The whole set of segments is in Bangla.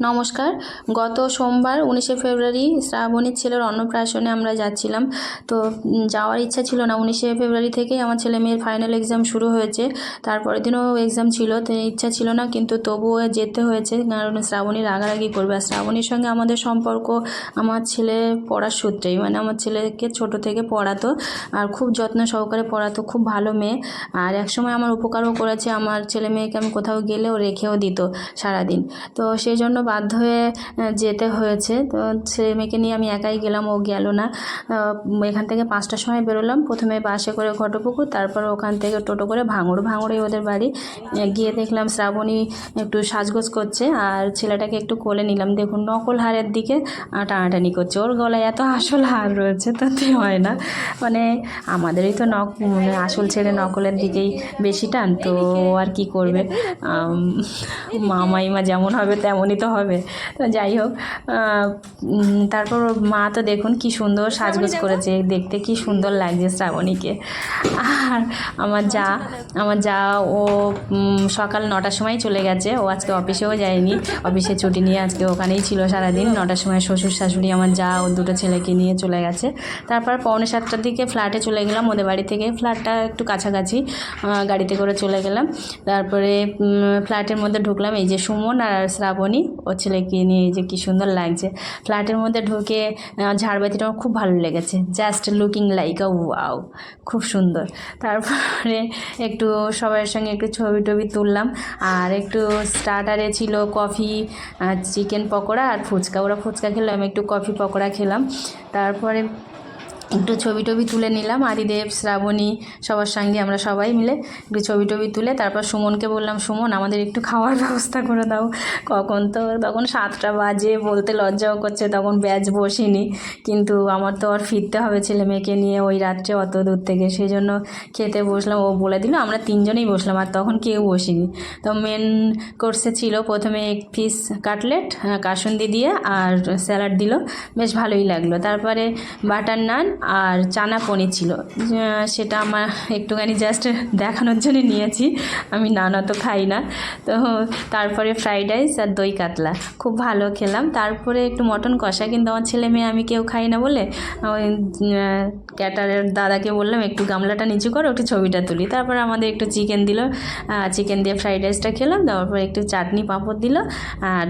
নমস্কার। গত সোমবার উনিশে ফেব্রুয়ারি শ্রাবণীর ছেলের অন্নপ্রাশনে আমরা যাচ্ছিলাম। তো যাওয়ার ইচ্ছা ছিল না। উনিশে ফেব্রুয়ারি থেকেই আমার ছেলে মেয়ের ফাইনাল এক্সাম শুরু হয়েছে। তারপরের দিনও এক্সাম ছিল, তো ইচ্ছা ছিল না, কিন্তু তবুও যেতে হয়েছে। কারণ শ্রাবণী রাগারাগি করবে। আর শ্রাবণীর সঙ্গে আমাদের সম্পর্ক আমার ছেলে পড়ার সূত্রেই। মানে আমার ছেলেকে ছোট থেকে পড়াতো আর খুব যত্ন সহকারে পড়াতো, খুব ভালো মেয়ে। আর একসময় আমার উপকারও করেছে। আমার ছেলে মেয়েকে আমি কোথাও গেলেও রেখেও দিত সারাদিন। তো সেই জন্য বাধ্য হয়ে যেতে হয়েছে। তো ছেলে মেয়েকে নিয়ে আমি একাই গেলাম, ও গেল না। এখান থেকে পাঁচটার সময় বেরোলাম। প্রথমে বাসে করে ঘটপুকুর, তারপর ওখান থেকে টোটো করে ভাঙড়। ভাঙড়ে ওদের বাড়ি। গিয়ে দেখলাম শ্রাবণী একটু সাজগোজ করছে আর ছেলেটাকে একটু কোলে নিলাম। দেখুন, নকল হারের দিকে টানাটানি করছে। ওর গলায় এত আসল হার রয়েছে তাতে হয় না। মানে আমাদেরই তো নক মানে আসল ছেড়ে নকলের দিকেই বেশি টান, তো আর কি করবে? মামাইমা যেমন হবে, তেমনই তো হবে। তো যাই হোক তারপর মা তো দেখুন কি সুন্দর সাজগোজ করেছে দেখতে কি সুন্দর লাগছে শ্রাবণীকে। আর আমার যা আমার যা ও সকাল নটার সময় চলে গেছে ও আজকে অফিসেও যায়নি অফিসে ছুটি নিয়ে আজকে ওখানেই ছিল সারাদিন নটার সময় শ্বশুর শাশুড়ি আমার যা ও দুটো ছেলেকে নিয়ে চলে গেছে। তারপর পৌনে সাতটার দিকে ফ্ল্যাটে চলে গেলাম ওদের বাড়ি থেকে ফ্ল্যাটটা একটু কাছাকাছি গাড়িতে করে চলে গেলাম। তারপরে ফ্ল্যাটের মধ্যে ঢুকলাম এই যে সুমন আর শ্রাবণী ও ছেলেকে নিয়ে যে কী সুন্দর লাগছে। ফ্ল্যাটের মধ্যে ঢুকে ঝাড়বাতিটা আমার খুব ভালো লেগেছে। Just looking like a wow খুব সুন্দর। তারপরে একটু সবার সঙ্গে একটু ছবি টবি তুললাম। আর একটু স্টার্টারে ছিল কফি চিকেন পকোড়া আর ফুচকা। ওরা ফুচকা খেলো, আমি একটু কফি পকোড়া খেলাম। তারপরে একটু ছবি টবি তুলে নিলাম। আদিদেব, শ্রাবণী, সবার সঙ্গে আমরা সবাই মিলে একটু ছবি টবি তুলে তারপর সুমনকে বললাম, সুমন, আমাদের একটু খাওয়ার ব্যবস্থা করে দাও। কখন তো, তখন সাতটা বাজে, বলতে লজ্জাও করছে, তখন ব্যাচ বসিনি। কিন্তু আমার তো আর ফিরতে হবে ছেলে মেয়েকে নিয়ে ওই রাত্রে অত দূর থেকে। সেই জন্য খেতে বসলাম, ও বলে দিল, আমরা তিনজনেই বসলাম। আর তখন কেউ বসিনি। তো মেন কোর্সে ছিল প্রথমে এক পিস কাটলেট কাসুন্দি দিয়ে আর স্যালাড দিল। বেশ ভালোই লাগল। তারপরে বাটার নান আর চানা পনির ছিল। সেটা আমার একটুখানি জাস্ট দেখানোর জন্য নিয়েছি। আমি নান তো খাই না। তো তারপরে ফ্রাইড রাইস আর দই কাতলা। খুব ভালো খেলাম। তারপরে একটু মটন কষা। কিন্তু আমার ছেলে মেয়ে, আমি কেউ খাই না বলে ওই ক্যাটারের দাদাকে বললাম, একটু গামলাটা নিচু করো, একটু ছবিটা তুলি। তারপর আমাদের একটু চিকেন দিল। চিকেন দিয়ে ফ্রাইড রাইসটা খেলাম। তারপর একটু চাটনি পাঁপড় দিল। আর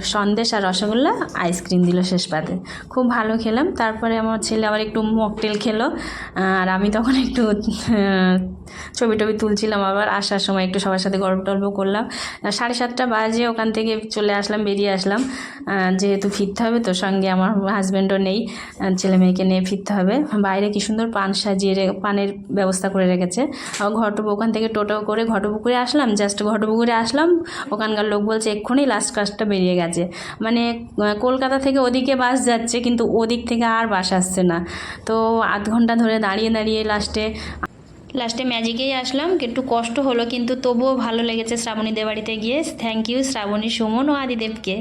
সন্দেশ আর রসগোল্লা আইসক্রিম দিল শেষ পাতে। খুব ভালো খেলাম। তারপরে আমার ছেলে আবার একটু মকটেল খেলো। আর আমি তখন একটু ছবি টবি তুলছিলাম আবার আসার সময় একটু সবার সাথে গল্প টল্প করলাম। সাড়ে সাতটা বাজে ওখান থেকে চলে আসলাম, বেরিয়ে আসলাম। যেহেতু ফিরতে হবে তো সঙ্গে আমার হাজব্যান্ডও নেই ছেলে মেয়েকে নিয়ে ফিরতে হবে। বাইরে কি সুন্দর পান সাজিয়ে পানের ব্যবস্থা করে রেখেছে। আর ঘটপ ওখান থেকে টোটো করে ঘটপুকুরে আসলাম জাস্ট ঘটপুকুরে আসলাম। ওখানকার লোক বলছে, এক্ষুনি লাস্ট কাজটা বেরিয়ে গেছে। মানে কলকাতা থেকে ওদিকে বাস যাচ্ছে, কিন্তু ওদিক থেকে আর বাস আসছে না। তো আধ ঘণ্টা ধরে দাঁড়িয়ে দাঁড়িয়ে লাস্টে লাস্টে ম্যাজিকেই আসলাম, একটু কষ্ট হলো, কিন্তু তবুও ভালো লেগেছে শ্রাবণীদের বাড়িতে গিয়ে। থ্যাংক ইউ শ্রাবণী, সুমন ও আদিদেবকে।